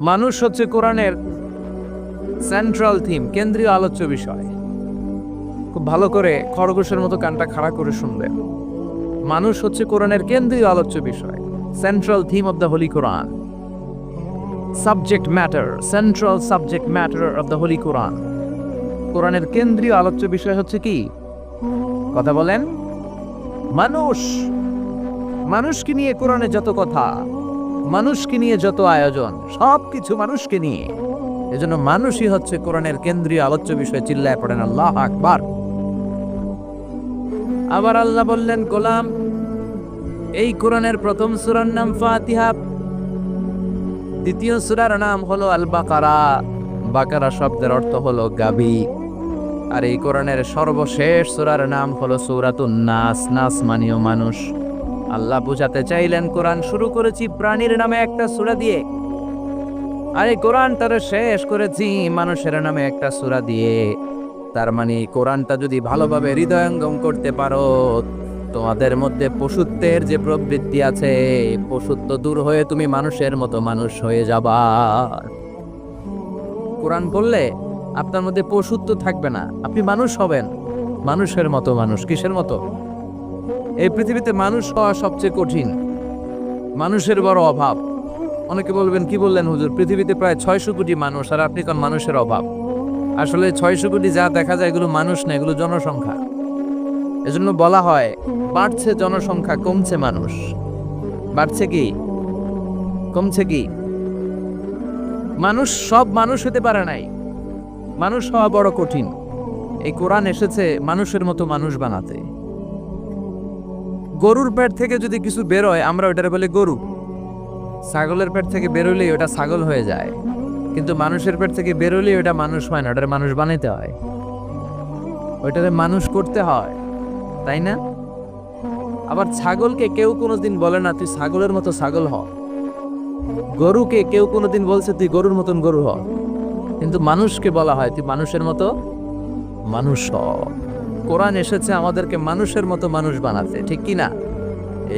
মানুষ হচ্ছে কোরআনের সেন্ট্রাল থিম কেন্দ্রীয় আলোচ্য বিষয়। খুব ভালো করে খরগোশের মতো কানটা খাড়া করে শুনবেন মানুষ হচ্ছে কোরআনের কেন্দ্রীয় আলোচ্য বিষয় central theme of the holy Quran subject matter central subject matter of the holy Quran কোরআনের কেন্দ্রীয় আলোচ্য বিষয় হচ্ছে কি? কথা বলেন? মানুষ। মানুষকে নিয়ে কোরআনে যত কথা মানুষকে নিয়ে যত আয়োজন সব কিছু মানুষকে নিয়ে। এজন্য মানুষই হচ্ছে কোরআনের কেন্দ্রীয় আলোচ্য বিষয়, চিল্লায় পড়েন আল্লাহ আকবার। আবার আল্লাহ বললেন, গোলাম, এই কোরআনের প্রথম সূরার নাম ফাতিহা, দ্বিতীয় সূরার নাম হলো আল বাকারা বাকারা শব্দের অর্থ হলো গাবি। আর এই কোরআনের সর্বশেষ সূরার নাম হলো সূরাতুন নাস নাস মানীয় মানুষ। আল্লাহ বুঝাতে চাইলেন, কোরআন শুরু করেছি প্রাণীর নামে একটা সূরা দিয়ে। আরে এই কোরআনটারে শেষ করেছি মানুষের নামে একটা সূরা দিয়ে। তার মানে কোরআনটা যদি ভালোভাবে হৃদয়ঙ্গম করতে পারো, তোমাদের মধ্যে পশুত্বের যে প্রবৃত্তি আছে, পশুত্ব দূর হয়ে তুমি মানুষের মতো মানুষ হয়ে যাবা। কোরআন বললে আপনার মধ্যে পশুত্ব থাকবে না, আপনি মানুষ হবেন, মানুষের মতো মানুষ, কিসের মতো? এই পৃথিবীতে মানুষ হওয়া সবচেয়ে কঠিন। মানুষের বড় অভাব। অনেকে বলবেন, কি বললেন হুজুর? পৃথিবীতে প্রায় ছয়শো কোটি মানুষ, আর আপনি কোন মানুষের অভাব? আসলে ছয়শো কোটি যা দেখা যায় এগুলো মানুষ না, এগুলো জনসংখ্যা। এজন্য বলা হয়, বাড়ছে জনসংখ্যা, কমছে মানুষ। বাড়ছে কি? কমছে কি? মানুষ, সব মানুষ হতে পারে নাই। মানুষ হওয়া বড় কঠিন। এই কোরআন এসেছে মানুষের মতো মানুষ বানাতে। গরুর পেট থেকে যদি কিছু বেরোয় আমরা ওটারে বলি গরু। ছাগলের পেট থেকে বেরোলেই ওটা ছাগল হয়ে যায়। কিন্তু মানুষের পেট থেকে বেরোলেই ওটা মানুষ হয় না ওটারে মানুষ বানাইতে হয়। ওইটারে মানুষ করতে হয়, তাই না? আবার ছাগলকে কেউ কোনোদিন বলে না, তুই ছাগলের মতো ছাগল হ। গরুকে কেউ কোনোদিন বলছে, তুই গরুর মতন গরু হ। কিন্তু মানুষকে বলা হয়, তুই মানুষের মতো মানুষ হ। কোরআন এসেছে আমাদেরকে মানুষের মতো মানুষ বানাতে, ঠিক কি না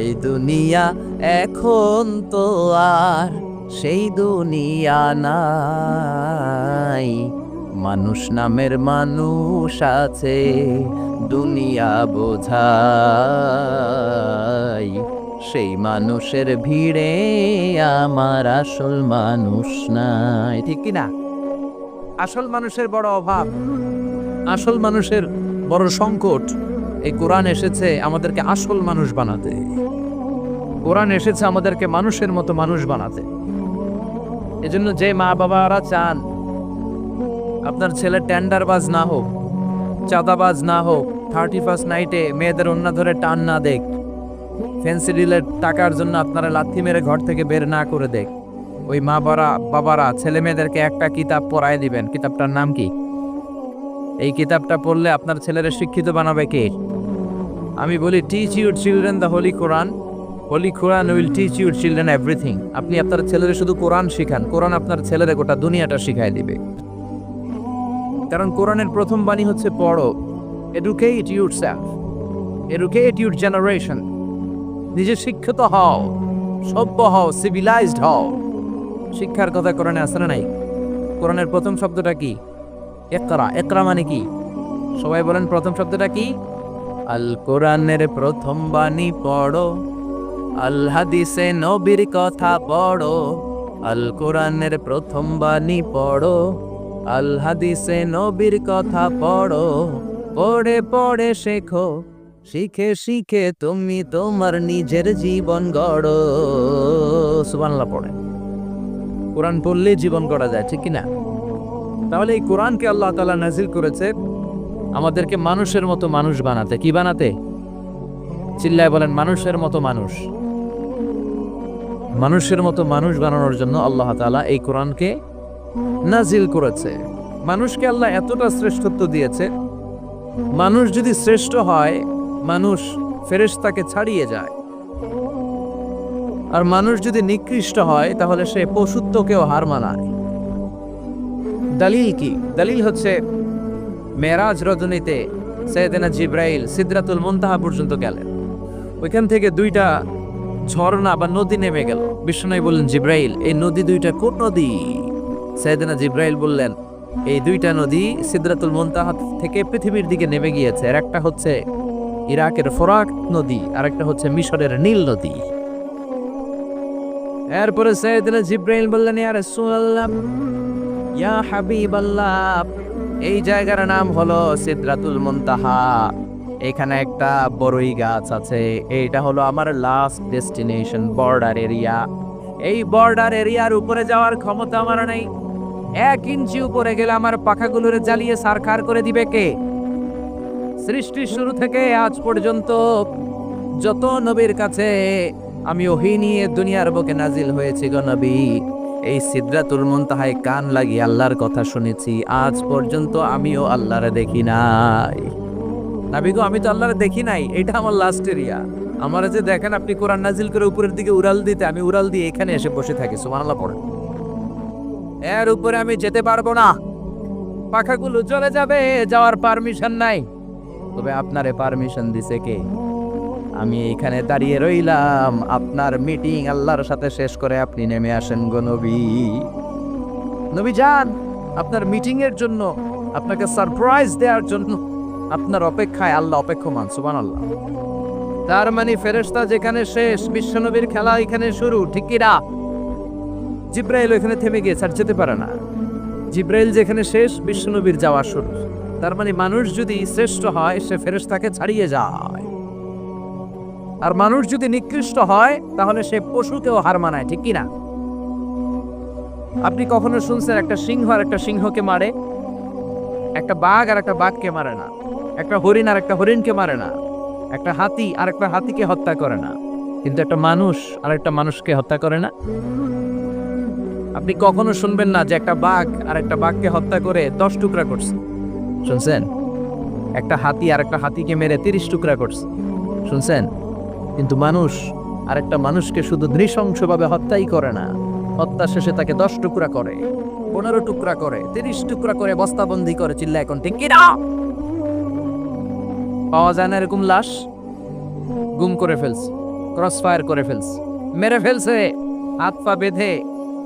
এই দুনিয়া এখন তো আর সেই দুনিয়া নাই। মানুষ নামের মানুষ আছে, দুনিয়া বোঝাই। সেই মানুষের ভিড়ে আমার আসল মানুষ নাই, ঠিক কি না আসল মানুষের বড় অভাব, আসল মানুষের বড় সংকট। এই কোরআন এসেছে আমাদেরকে আসল মানুষ বানাতে। কোরআন এসেছে আমাদেরকে মানুষের মতো মানুষ বানাতে। এজন্য যে মা বাবারা চান, আপনার ছেলে টেন্ডারবাজ না হোক, চাঁদাবাজ না হোক থার্টি ফার্স্ট নাইটে মেয়েদের অন্য ধরে টান না দেখ ফেন্সি ডিলের টাকার জন্য আপনারা লাথি মেরে ঘর থেকে বের না করে দেখ। ওই মা বাবা বাবারা ছেলে মেয়েদেরকে একটা কিতাব পড়ায় দিবেন। কিতাবটার নাম কি? এই কিতাবটা পড়লে আপনার ছেলেরা শিক্ষিত বানাবে কে? আমি বলি teach your children the holy Quran holy Quran will teach your children everything আপনি আপনার ছেলেরা শুধু কোরআন শিখান। কোরআন আপনার ছেলেরা গোটা দুনিয়াটা শিখাই দিবে। কারণ কোরআনের প্রথম বাণী হচ্ছে, পড়ো। Educate yourself educate your generation নিজে শিক্ষিত হও। সভ্য হও। সিভিলাইজড হও। শিক্ষার কথা কোরআনে আসে না নাই? কোরআনের প্রথম শব্দটা কি? একরা একরা মানে কি? সবাই বলেন প্রথম শব্দটা কি? আল কোরআনের প্রথম বাণী পড়ো আল হাদিসে নবীর কথা পড়ো আল কোরআনের প্রথম বাণী পড়ো আল হাদিসে নবীর কথা পড়ো, পড়ে পড়ে শেখো, শিখে শিখে তুমি তোমার নিজের জীবন গড়ো। সুবানলা পড়ে। কোরআন পড়লেই জীবন গড়া যায়, ঠিক কি না? তাহলে এই কোরআনকে আল্লাহ তাআলা নাজিল করেছে আমাদেরকে মানুষের মতো মানুষ বানাতে। কি বানাতে? চিল্লায় বলেন, মানুষের মতো মানুষ। মানুষের মতো মানুষ বানানোর জন্য আল্লাহ তাআলা এই কোরআনকে নাজিল করেছে। মানুষকে আল্লাহ এতটা শ্রেষ্ঠত্ব দিয়েছে, মানুষ যদি শ্রেষ্ঠ হয়, মানুষ ফেরেশতাকে ছাড়িয়ে যায়। আর মানুষ যদি নিকৃষ্ট হয়, তাহলে সে পশুত্বকেও হার মানায়। দলিল কি? দলিল হচ্ছে, মেরাজ রজনীতে সৈয়দনা জিব্রাইল সিদরাতুল মুনতাহা পর্যন্ত গেলেন। ওইখান থেকে দুইটা ঝর্ণা বা নদী নেমে গেল। বিষ্ণু বললেন, জিব্রাইল, এই নদী দুইটা কোন নদী? সাইয়েদনা জিব্রাইল বললেন, এই দুইটা নদী সিদরাতুল মুনতাহা থেকে পৃথিবীর দিকে নেমে গিয়েছে। আর একটা হচ্ছে ইরাকের ফোরাক নদী, আর একটা হচ্ছে মিশরের নীল নদী। এরপরে সাইয়েদনা জিব্রাইল বললেন, ইয়া রাসূলুল্লাহ ইয়া হাবিবাল্লাহ, এই জায়গার নাম হলো সিদরাতুল মুনতাহা। এখানে একটা বড়ই গাছ আছে, এইটা হলো আমার লাস্ট ডেস্টিনেশন বর্ডার এরিয়া এই বর্ডার এরিয়ার উপরে যাওয়ার ক্ষমতা আমার নেই। এক ইঞ্চি উপরে গেলে আমার পাখাগুলোরে জ্বালিয়ে সারখার করে দিবে কে? সৃষ্টির শুরু থেকে আজ পর্যন্ত যত নবীর কাছে আমি ওহি নিয়ে দুনিয়ার বুকে নাজিল হয়েছি গো নবী। এই সিদ্রাতুল মুনতাহায় কান লাগিয়ে আল্লাহর কথা শুনেছি। আজ পর্যন্ত আমিও আল্লাহরে দেখি নাই। নাবি গো, আমি তো আল্লাহরে দেখি নাই। এটা আমার লাস্ট এরিয়া আমার যে দেখেন আপনি কোরআন নাজিল করে উপরের দিকে উড়াল দিতে, আমি উড়াল দিয়ে এখানে এসে বসে থাকি। সুবহানাল্লাহ, পড়েন। এর উপরে আমি যেতে পারব না। পাখাগুলো চলে যাবে, যাওয়ার পারমিশন নাই। তবে আপনারে পারমিশন দিছে কে? আমি এখানে দাঁড়িয়ে রইলাম। আপনার মিটিং আল্লাহর সাথে শেষ করে আপনি নেমে আসেন গো নবী। নবী যান, আপনার মিটিং এর জন্য, আপনাকে সারপ্রাইজ দেওয়ার জন্য, আপনার অপেক্ষায় আল্লাহ অপেক্ষমান সুবান আল্লাহ তার মানে ফেরেশতা যেখানে শেষ, বিশ্বনবীর খেলা এখানে শুরু, ঠিক কি জিব্রাইল ওইখানে থেমে গিয়েছে আর যেতে পারে না। জিব্রাইল যেখানে শেষ, বিশ্বনবীর যাওয়া শুরু। তার মানে মানুষ যদি শ্রেষ্ঠ হয়, সে ফেরেস্তাকে ছাড়িয়ে যায়। আর মানুষ যদি নিকৃষ্ট হয়, তাহলে সে পশুকেও হার মানায়, ঠিক কি না আপনি কখনো শুনছেন একটা সিংহ আর একটা সিংহকে মারে? একটা বাঘ আর একটা বাঘকে মারে না। একটা হরিণ আর একটা হরিণকে মারে না। একটা হাতি আর একটা হাতিকে হত্যা করে না। কিন্তু একটা মানুষ আর একটা মানুষকে হত্যা করে না? আপনি কখনো শুনবেন না যে একটা বাঘ আর একটা বাঘকে হত্যা করে দশ টুকরা করছে? শুনছেন? একটা হাতি আর একটা হাতিকে মেরে তিরিশ টুকরা করছে। শুনছেন? কিন্তু মানুষ আর একটা মানুষকে শুধু নৃশংসভাবে হত্যাই করে না। হত্যা শেষে তাকে দশ টুকরা করে, পনেরো টুকরা করে, তিরিশ টুকরা করে বস্তাবন্দি করে চিল্লা এখন ঠিক কিনা পাওয়া যায় না এরকম লাশ। গুম করে ফেলছে ক্রস ফায়ার করে ফেলছে, মেরে ফেলছে, হাত পা বেঁধে,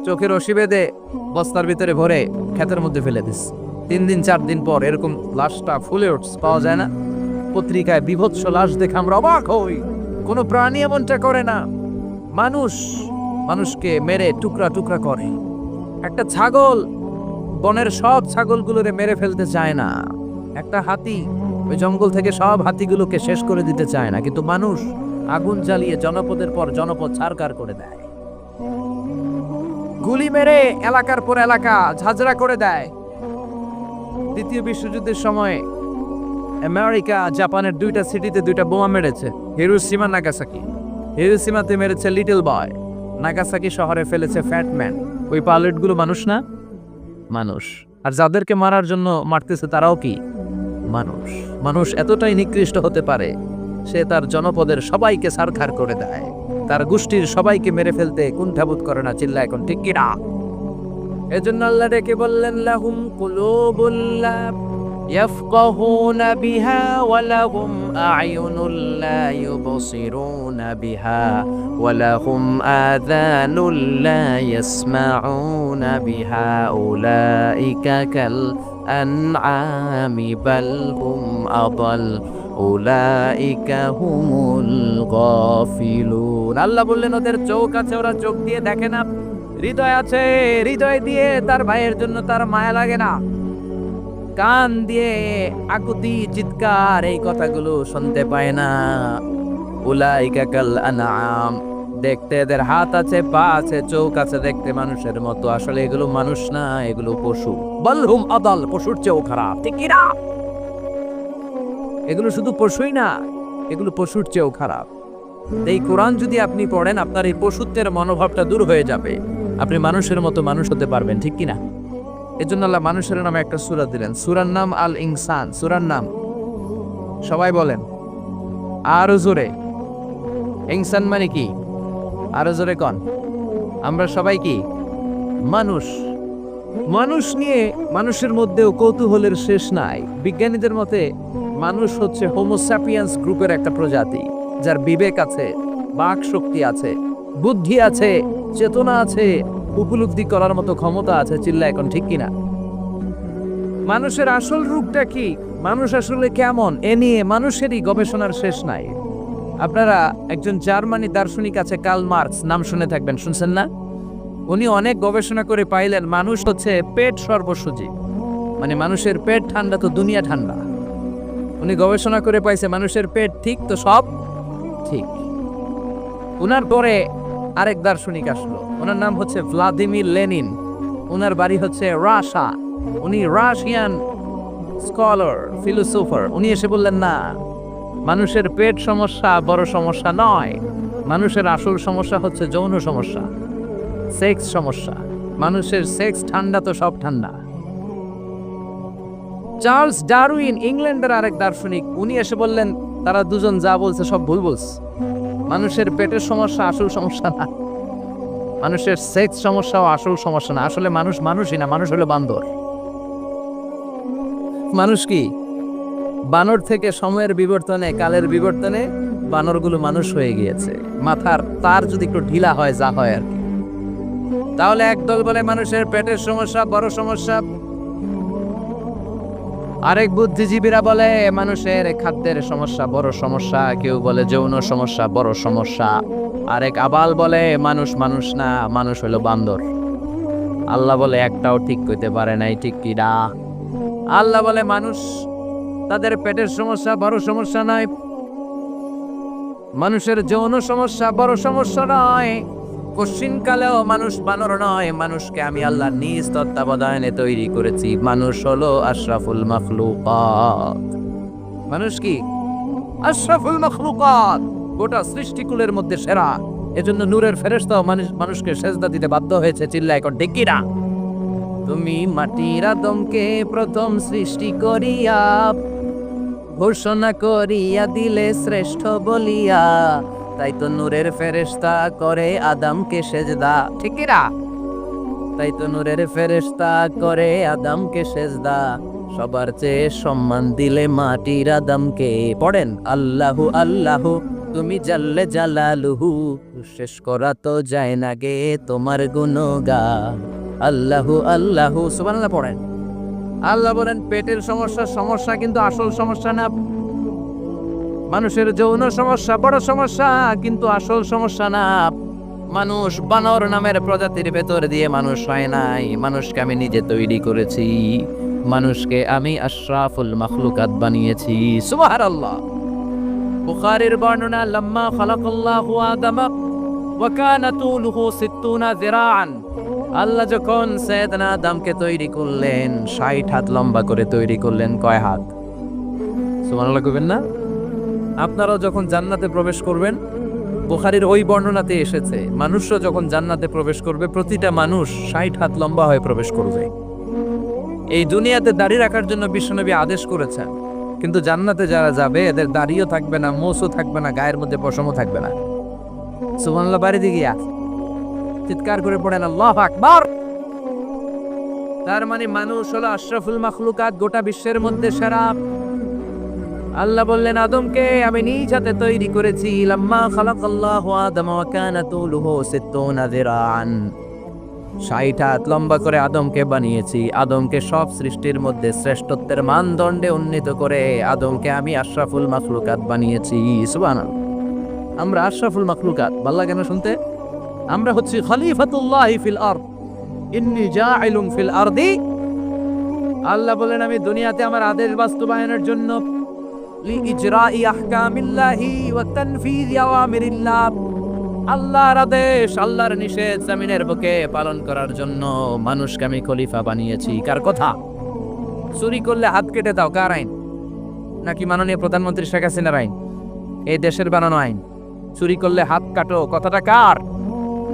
চোখের রশি বেঁধে, বস্তার ভিতরে ভরে ক্ষেতের মধ্যে ফেলে দিস তিন দিন, চার দিন পর এরকম লাশটা ফুলে উঠছে, পাওয়া যায় না। পত্রিকায় বিভৎস লাশ দেখে আমরা অবাক হই। কোনো প্রাণী এমনটা করে না। মানুষ, মানুষকে মেরে টুকরা টুকরা করে। একটা ছাগল, বনের সব ছাগলগুলোরে মেরে ফেলতে চায় না। একটা হাতি, ওই জঙ্গল থেকে সব হাতিগুলোকে শেষ করে দিতে চায় না। কিন্তু মানুষ আগুন জ্বালিয়ে জনপদের পর জনপদ ছাড়কার করে দেয়। গুলি মেরে এলাকার পর এলাকা ঝাঁঝরা করে দেয়। দ্বিতীয় বিশ্বযুদ্ধের সময় আমেরিকা জাপানের দুইটা সিটিতে দুইটা বোমা মেরেছে। Hiroshima Nagasaki. হিরোসীমাতে মেরেছে লিটল বয়। নাগাসাকি শহরে ফেলেছে ফ্যাটম্যান ওই পাইলটগুলো মানুষ না? মানুষ। আর যাদেরকে মারার জন্য মারতেছে তারাও কি? মানুষ। মানুষ এতটাই নিকৃষ্ট হতে পারে, সে তার জনপদের সবাইকে সারখার করে দেয়। তার গোষ্ঠীর সবাইকে মেরে ফেলতে কুণ্ঠাবোধ করে না চিল্লা এখন, ঠিক কিনা? এজন্য আল্লাহ ডেকে বললেন, লাহুম কুলুবুল্লাহ। يفقهون بها ولهم أعين لا يبصرون بها ولهم آذان لا يسمعون بها أولئك كالأنعام بل هم أضل أولئك هم الغافلون আল্লাহ বললেন ওদের চোখ আছে ওরা চোখ দিয়ে দেখে না হৃদয় আছে হৃদয় দিয়ে তার ভাইয়ের জন্য তার মায়া লাগে না কান দিয়ে আকুতি চিৎকার এই কথাগুলো শুনতে পায় না। উলাইকা কাল আনাম দেখতে এদের হাত আছে, পা আছে, চোখ আছে দেখতে মানুষের মতো। আসলে এগুলো মানুষ না, এগুলো পশু। বলহুম আদাল, পশুর চেয়েও খারাপ। ঠিক না? এগুলো শুধু পশুই না, এগুলো পশুর চেয়েও খারাপ। এই কোরআন যদি আপনি পড়েন, আপনার এই পশুত্বের মনোভাবটা দূর হয়ে যাবে। আপনি মানুষের মতো মানুষ হতে পারবেন, ঠিক কি না এজন্য আল্লাহ মানুষের নামে একটা সুরা দিলেন। সূরার নাম আল ইনসান সূরার নাম? সবাই বলেন। আরও জোরে। ইনসান মানে কি? আরও জোরে কন। আমরা সবাই কি? মানুষ। মানুষ নিয়ে মানুষের মধ্যেও কৌতূহলের শেষ নাই। বিজ্ঞানীদের মতে, মানুষ হচ্ছে হোমোস্যাপিয়ান্স গ্রুপের একটা প্রজাতি, যার বিবেক আছে বাক শক্তি আছে, বুদ্ধি আছে, চেতনা আছে উপলব্ধি করার মতো ক্ষমতা আছে চিল্লা এখন ঠিক কিনা? মানুষের আসল রূপটা কি? মানুষ আসলে কেমন? এ নিয়ে মানুষেরই গবেষণার শেষ নাই। আপনারা একজন জার্মানি দার্শনিক আছে কার্ল মার্কস, নাম শুনে থাকবেন, শুনছেন না? উনি অনেক গবেষণা করে পাইলেন, মানুষ হচ্ছে পেট সর্বসুজী। মানে মানুষের পেট ঠান্ডা তো দুনিয়া ঠান্ডা। উনি গবেষণা করে পাইছে, মানুষের পেট ঠিক তো সব ঠিক। উনার পরে আরেক দার্শনিক আসলো। ওনার নাম হচ্ছে ভ্লাদিমির লেনিন। ওনার বাড়ি হচ্ছে রাশা। উনি রাশিয়ান স্কলার, ফিলোসোফার। উনি এসে বললেন, না, মানুষের পেট সমস্যা বড় সমস্যা নয়। মানুষের আসল সমস্যা হচ্ছে যৌন সমস্যা, সেক্স সমস্যা। মানুষের সেক্স ঠান্ডা তো সব ঠান্ডা। চার্লস ডারউইন, ইংল্যান্ডের আরেক দার্শনিক উনি এসে বললেন, তারা দুজন যা বলছে সব ভুল বলছে। মানুষের পেটের সমস্যা আসল সমস্যা না। মানুষের সেক্স সমস্যাও আসল সমস্যা না। আসলে মানুষ মানুষই না, মানুষ হলো বান্দর। মানুষ কি? বানর থেকে সময়ের বিবর্তনে, কালের বিবর্তনে বানরগুলো মানুষ হয়ে গিয়েছে। মাথার তার যদি একটু ঢিলা হয়, যা হয় আর কি। তাহলে একদল বলে মানুষের পেটের সমস্যা, বড় সমস্যা আরেক বুদ্ধিজীবীরা বলে, মানুষের খাদ্যের সমস্যা বড় সমস্যা। কেউ বলে, যৌন সমস্যা বড় সমস্যা। আরেক আবাল বলে, মানুষ মানুষ না, মানুষ হলো বান্দর। আল্লাহ বলে, একটাও ঠিক করতে পারে নাই, ঠিক কি না? আল্লাহ বলে, মানুষ, তাদের পেটের সমস্যা বড় সমস্যা নয়। মানুষের যৌন সমস্যা বড় সমস্যা নয়। কশ্চিনকালেও মানুষ বানর নয়। মানুষকে আমি আল্লাহ নিজ তত্ত্বাবধানে তৈরি করেছি। মানুষ হলো আশরাফুল মখলুকাত। মানুষ কি? আশরাফুল মখলুকাত। গোটা সৃষ্টিকুলের মধ্যে সেরা। এজন্য নূরের ফেরেশতাও মানুষ মানুষকে সেজদা দিতে বাধ্য হয়েছে চিল্লা এখন ডেকিরা তুমি মাটির আদমকে প্রথম সৃষ্টি করিয়া, ঘোষণা করিয়া দিলে শ্রেষ্ঠ বলিয়া তাই তো নূরের ফেরেশতা করে আদমকে সেজদা। ঠিকিরা তাই তো নূরের ফেরেশতা করে আদমকে সেজদা। সবার চেয়ে সম্মান দিলে মাটির আদমকে। পড়েন, আল্লাহু আল্লাহু, তুমি জাল্লে জালালুহু, শেষ করা তো যায় না গে তোমার গুণগা আল্লাহু আল্লাহু, সুবহানাল্লাহ পড়েন। আল্লাহ বলেন, পেটের সমস্যা সমস্যা কিন্তু আসল সমস্যা না। মানুষের যৌন সমস্যা বড় সমস্যা, কিন্তু আসল সমস্যা না। মানুষ বানর নামের প্রজাতির ভেতর দিয়ে মানুষ হয় নাই। মানুষকে আমি নিজে তৈরি করেছি। মানুষকে আমি আশরাফুল মখলুকাত বানিয়েছি। সুবাহার আল্লাহ বুখারির বর্ণনা, লম্মা খালাকাল্লাহু আদম ওয়া কানা তুলুহু 60 যিরাআন। আল্লাহ যখন সৈয়দনা আদমকে তৈরি করলেন 60 হাত লম্বা করে তৈরি করলেন, কয় হাত? সুবহানাল্লাহ কইবেন না? আপনারাও যখন জান্নাতে প্রবেশ করবেন, বুখারির ওই বর্ণনাতে এসেছে, মানুষরা যখন জান্নাতে প্রবেশ করবে, প্রতিটা মানুষ ষাট হাত লম্বা হয়ে প্রবেশ করবে। এই দুনিয়াতে দাড়ি রাখার জন্য বিশ্বনবী আদেশ করেছেন, কিন্তু জান্নাতে যারা যাবে, এদের দাড়িও থাকবে না মোসও থাকবে না, গায়ের মধ্যে পশমও থাকবে না। সুবহানাল্লাহ বাড়িতে গিয়া চিৎকার করে পড়েন, আল্লাহ আকবার! তার মানে মানুষ হলো আশরাফুল মাখলুকাত গোটা বিশ্বের মধ্যে সেরা আল্লাহ বললেন, আদমকে আমি নিজ হাতে তৈরি করেছি। লাম্মা খালাকাল্লাহু আদম ওয়া কানা তুলুহু সিত্তুনা যিরাআন। 60 হাত লম্বা করে আদমকে বানিয়েছি। আদমকে সব সৃষ্টির মধ্যে শ্রেষ্ঠত্বের মানদণ্ডে উন্নীত করে আদমকে আমি আশরাফুল মাখলুকাত বানিয়েছি। সুবহানাল্লাহ। আমরা আশরাফুল মাখলুকাত, ভালো লাগে না শুনতে? আমরা হচ্ছি খলিফাতুল্লাহি ফিল আরদ। ইন্নী জাইলুম ফিল আরদি। আল্লাহ বলেন আমি দুনিয়াতে আমার আদেশ বাস্তবায়নের জন্য لإجراء أحكام الله وتنفيذ أوامر الله আল্লাহর আদেশ আল্লাহর নিষেধ জামিনের বুকে পালন করার জন্য মানুষকে আমি খলিফা বানিয়েছি কার কথা চুরি করলে হাত কেটে দাও কার আইন নাকি মাননীয় প্রধানমন্ত্রী শেখ হাসিনার আইন এই দেশের বানানো আইন চুরি করলে হাত কাটো কথাটা কার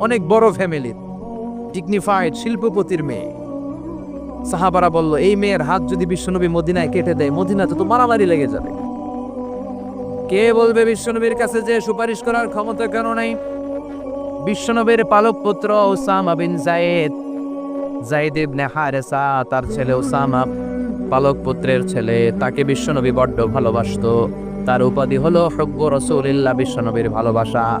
অনেক বড় ফ্যামিলির ডিগনিফাইড শিল্পপতির মেয়ে। সাহাবারা বলল, এই মেয়ের হাত যদি বিশ্বনবী মদিনায় কেটে দেয়, মদিনাতে তো মারামারি লেগে যাবে। কে বলবে বিশ্বনবীর কাছে যে সুপারিশ করার ক্ষমতা কেন নাই? বিশ্বনবীর পালক পুত্র Osama bin Zayed Zaid ibn Haritha, তার ছেলে ওসামা পালক পুত্রের ছেলে, তাকে বিশ্বনবী বড্ড ভালোবাসতো। তার উপাধি হলো হব্ব রসুলিল্লাহ বিশ্বনবীর ভালোবাসা।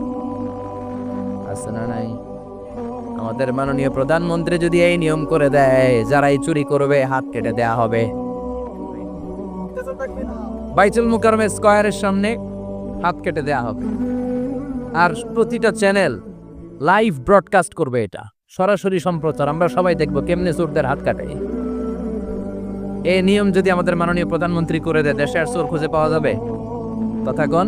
আসানা নাই? আমাদের মাননীয় প্রধানমন্ত্রী যদি এই নিয়ম করে দেয়, যারাই চুরি করবে, হাত কেটে দেয়া হবে। বাইতুল মুকারমে স্কয়ারের সামনে হাত কেটে দেয়া হবে। আর প্রতিটা চ্যানেল লাইভ ব্রডকাস্ট করবে এটা। সরাসরি সম্প্রচার, আমরা সবাই দেখব কেমনে চোরদের হাত কাটে। এই নিয়ম যদি আমাদের মাননীয় প্রধানমন্ত্রী করে দেয়, দেশে আর চোর খুঁজে পাওয়া যাবে? তথাগণ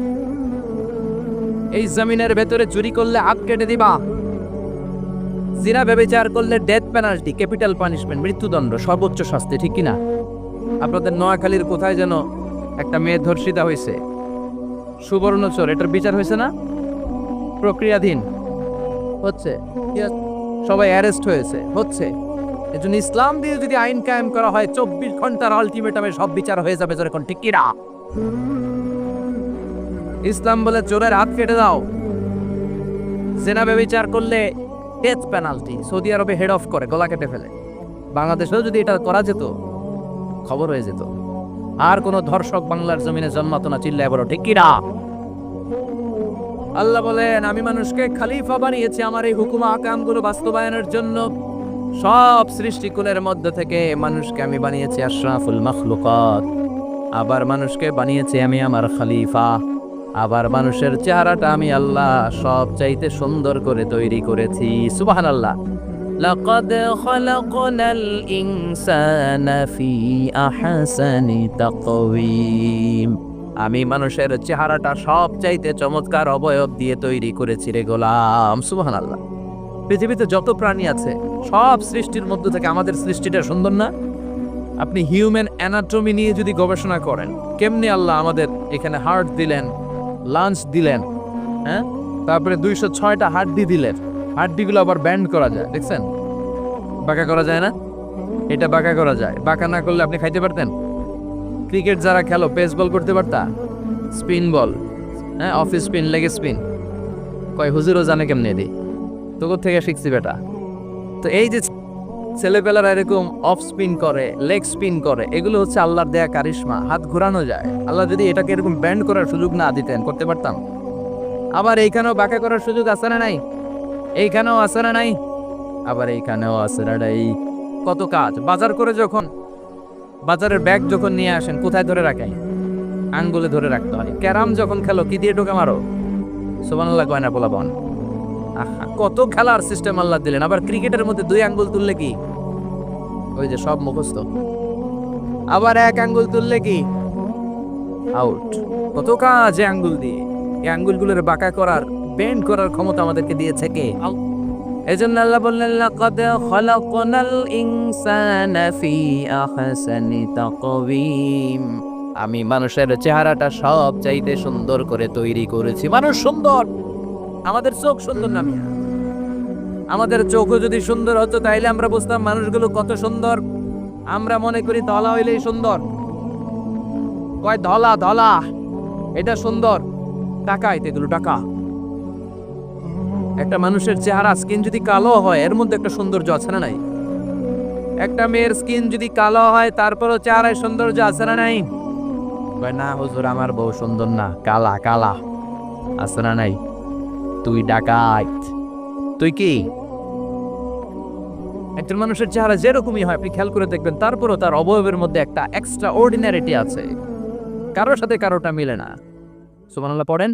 এই জমিনের ভেতরে চুরি করলে হাত কেটে দিবা। জিনা ব্যবচার করলে ডেথ পেনাল্টি ক্যাপিটাল পানিশমেন্ট মৃত্যুদণ্ড, সর্বোচ্চ শাস্তি, ঠিক কিনা? আপনাদের নোয়াখালীর কোথায় যেন একটা মেয়ে ধর্ষিতা হয়েছে। সুবর্ণচর, এটার বিচার হয়েছে না? প্রক্রিয়াধীন। হচ্ছে। সবাই অ্যারেস্ট হয়েছে। হচ্ছে। এজন্য ইসলাম দিয়ে যদি আইন কায়েম করা হয়, চব্বিশ ঘণ্টার আলটিমেটামে সব বিচার হয়ে যাবে যেরকম ঠিক কিনা? ইসলাম বলে চোরের হাত কেটে দাও। জেনা ব্যবচার করলে ডেথ পেনাল্টি সৌদি আরবে হেড অফ করে, গলা কেটে ফেলে। বাংলাদেশেও যদি এটা করা যেত, খবর হয়ে যেত। আর কোন ধর্ষক বাংলার জমিনে জন্মাতো না, চিল্লায় বড় ঠিক কিনা? আল্লাহ বলেন, আমি মানুষকে খালিফা বানিয়েছি, আমার এই হুকুমা আকামগুলো বাস্তবায়নের জন্য। সব সৃষ্টিকুলের মধ্যে থেকে মানুষকে আমি বানিয়েছি আশরাফুল মখলুকাত। আবার মানুষকে বানিয়েছি আমি আমার খলিফা। আবার মানুষের চেহারাটা আমি আল্লাহ সব চাইতে সুন্দর করে তৈরি করেছি সুবাহান আল্লাহ لقد خلقنا الإنسان في أحسن تقويم আমি মানুষের চেহারাটা সব চাইতে চমৎকার অবয়ব দিয়ে তৈরি করেছি রে গোলাম সুবহান আল্লাহ পৃথিবীতে যত প্রাণী আছে সব সৃষ্টির মধ্য থেকে আমাদের সৃষ্টিটা সুন্দর না আপনি হিউম্যান অ্যানাটমি নিয়ে যদি গবেষণা করেন কেমনে আল্লাহ আমাদের এখানে হার্ট দিলেন লাঞ্চ দিলেন হ্যাঁ? তারপরে দুইশো ছয়টা হাড্ডি দিলেন। হাড্ডিগুলো আবার ব্যান্ড করা যায়, দেখছেন? বাঁকা করা যায় না? এটা বাঁকা করা যায়। বাঁকা না করলে আপনি খাইতে পারতেন? ক্রিকেট যারা খেলো পেস বল করতে পারতা? স্পিন বল হ্যাঁ? অফিস স্পিন লেগে স্পিন কয়, হুজুরও জানে কেমনে দি তোর থেকে শিখছি বেটা। তো এই যে ছেলেপেলারা এরকম অফ স্পিন করে লেগ স্পিন করে, এগুলো হচ্ছে আল্লাহর দেয়া কারিশমা, হাত ঘোরানো যায়। আল্লাহ যদি এটাকে এরকম ব্যান্ড করার সুযোগ না দিতেন, করতে পারতাম। আবার এইখানেও বাঁকা করার সুযোগ আছে না নাই? এইখানেও আছে না নাই? আবার এইখানেও আছে না নাই। কত কাজ। বাজার করে যখন, বাজারের ব্যাগ যখন নিয়ে আসেন, কোথায় ধরে রাখেন? আঙ্গুলে ধরে রাখতে হয়। ক্যারাম যখন খেলো, কি দিয়ে ঢোকে মারো? সোবানাল্লাহ গয়না পোলাবন কত খেলার সিস্টেম আল্লাহ দিলেন। আবার ক্রিকেটের মধ্যে দুই আঙ্গুল তুললে কি? ওই যে সব মুখস্থ। আবার এক আঙ্গুল তুললে কি? আউট কত কাজ আঙ্গুল দিয়ে। এই আঙ্গুলগুলোর বাঁকা করার বেন্ড করার ক্ষমতা আমাদেরকে দিয়েছে কে? আল্লাহ বললেন, লাকাদ খলাকনাল ইনসানা ফি আহসানি তাকওয়িম। আমি মানুষের চেহারাটা সব চাইতে সুন্দর করে তৈরি করেছি। মানুষ সুন্দর। আমাদের চোখ সুন্দর না মিয়া। আমাদের চোখও যদি সুন্দর হতো, তাইলে আমরা বুঝতাম মানুষগুলো কত সুন্দর। আমরা মনে করি ধলা হইলেই সুন্দর। কয় ধলা ধলা, এটা সুন্দর। টাকা এতে এগুলো টাকা। একটা মানুষের চেহারা স্কিন যদি কালো হয়, এর মধ্যে একটা সৌন্দর্য আছে না নাই? একটা মেয়ের স্কিন যদি কালো হয়, তারপরও চেহারায় সৌন্দর্য আছে না নাই? না হুজুর, আমার বউ সুন্দর না, কালা কালা, আছে না নাই? তুই ডাকাত। তুই কি? একজন মানুষের চেহারা যেরকমই হয়, আপনি খেয়াল করে দেখবেন, তারপরও তার অবয়বের মধ্যে একটা এক্সট্রা অর্ডিনারিটি আছে। কারোর সাথে কারোটা মিলে না। সুমান পড়েন।